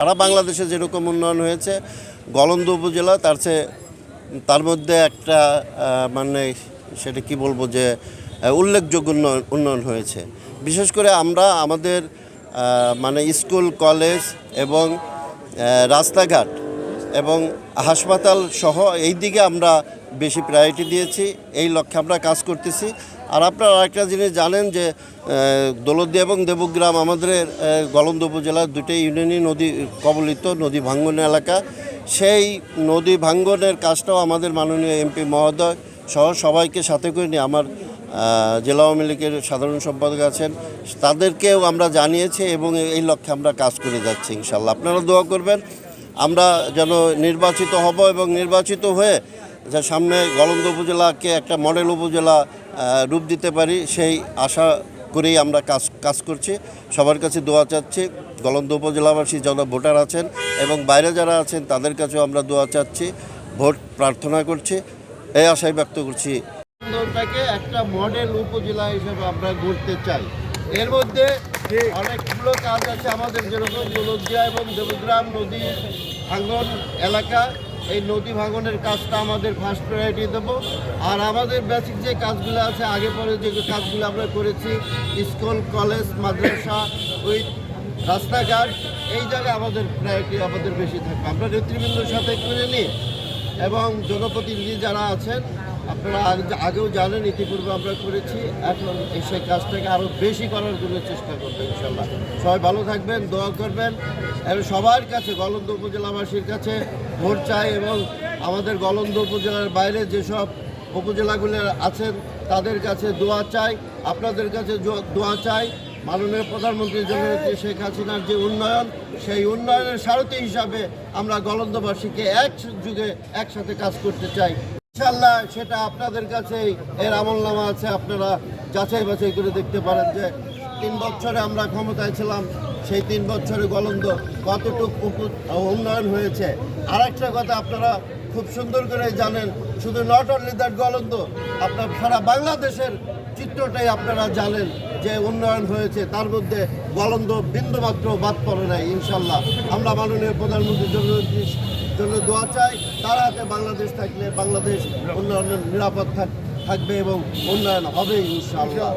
সারা বাংলাদেশে যেরকম উন্নয়ন হয়েছে, গলন্দ উপজেলা তার চেয়ে, তার মধ্যে একটা মানে সেটা কি বলব যে উল্লেখযোগ্য উন্নয়ন উন্নয়ন হয়েছে। বিশেষ করে আমরা আমাদের মানে স্কুল, কলেজ এবং রাস্তাঘাট এবং হাসপাতাল সহ এই দিকে আমরা বেশি প্রায়োরিটি দিয়েছি। এই লক্ষ্যে আমরা কাজ করতেছি। আর আপনারা আরেকটা জিনিস জানেন যে আহ, দৌলতদিয়া এবং দেবগ্রাম আমাদের গলন্দ উপজেলার দুটো ইউনিয়নই নদী কবলিত নদী ভাঙ্গন এলাকা। সেই নদী ভাঙ্গনের কাজটাও আমাদের মাননীয় এমপি মহোদয় সহ সবাইকে সাথে করে নিয়ে আমার জেলা আওয়ামী লীগের সাধারণ সম্পাদক আছেন। তাদেরকেও আমরা জানিয়েছি এবং এই লক্ষ্যে আমরা কাজ করে যাচ্ছি ইনশাল্লাহ। আপনারা দোয়া করবেন আমরা যেন নির্বাচিত হব এবং নির্বাচিত হয়ে যে সামনে গলন্দ উপজেলাকে একটা মডেল উপজেলা রূপ দিতে পারি, সেই আশা করেই আমরা কাজ কাজ করছি। সবার কাছে দোয়া চাচ্ছি, গলন্দ উপজেলাবাসী যারা ভোটার আছেন এবং বাইরে যারা আছেন তাদের কাছেও আমরা দোয়া চাচ্ছি, ভোট প্রার্থনা করছি, এই আশাই ব্যক্ত করছি। একটা মডেল উপজেলা হিসেবে আমরা গড়তে চাই। এর মধ্যে অনেকগুলো কাজ আছে আমাদের যেরকম দৌলতদিয়া এবং দেবগ্রাম নদী ভাঙন এলাকা। এই নদী ভাঙনের কাজটা আমাদের ফার্স্ট প্রায়োরিটি দেব। আর আমাদের বেসিক যে কাজগুলো আছে, আগে পরে যে কাজগুলো আমরা করেছি স্কুল কলেজ মাদ্রাসা উইথ রাস্তাঘাট, এই জায়গায় আমাদের প্রায়োরিটি আমাদের বেশি থাকবে। আমরা নেতৃবৃন্দর সাথে করে নিই। এবং জনপ্রতিনিধি যারা আছেন আপনারা আগেও জানেন, ইতিপূর্বে আমরা করেছি। এখন সেই কাজটাকে আরও বেশি করার জন্য চেষ্টা করবেন ইনশাল্লাহ সবাই ভালো থাকবেন, দোয়া করবেন। এবং সবার কাছে, গলন্দ উপজেলাবাসীর কাছে ভোট চাই এবং আমাদের গলন্দ উপজেলার বাইরে যেসব উপজেলাগুলো আছেন, তাদের কাছে দোয়া চাই, আপনাদের কাছে দোয়া চাই। মাননীয় প্রধানমন্ত্রী জননেত্রী শেখ হাসিনার যে উন্নয়ন, সেই উন্নয়নের সারথি হিসাবে আমরা গলন্দবাসীকে এক যুগে একসাথে কাজ করতে চাই। ইনশাল্লাহ সেটা আপনাদের কাছেই এর আমলনামা আছে। আপনারা যাচাই বাছাই করে দেখতে পারেন যে তিন বছরে আমরা ক্ষমতায় ছিলাম, সেই তিন বছরে গলন্দ কতটুকু উন্নয়ন হয়েছে। আর একটা কথা আপনারা খুব সুন্দর করে জানেন, শুধু নট অনলি দ্যাট গলন্দ, আপনার সারা বাংলাদেশের চিত্রটাই আপনারা জানেন যে উন্নয়ন হয়েছে। তার মধ্যে গলন্দ বিন্দুমাত্র বাদ পড়ে নাই ইনশাল্লাহ আমরা মাননীয় প্রধানমন্ত্রীর জন্য জন্য দোয়া চাই। তারা হাতে বাংলাদেশ থাকলে বাংলাদেশ উন্নয়নের নিরাপদ থাক- থাকবে এবং উন্নয়ন হবে ইনশাল্লাহ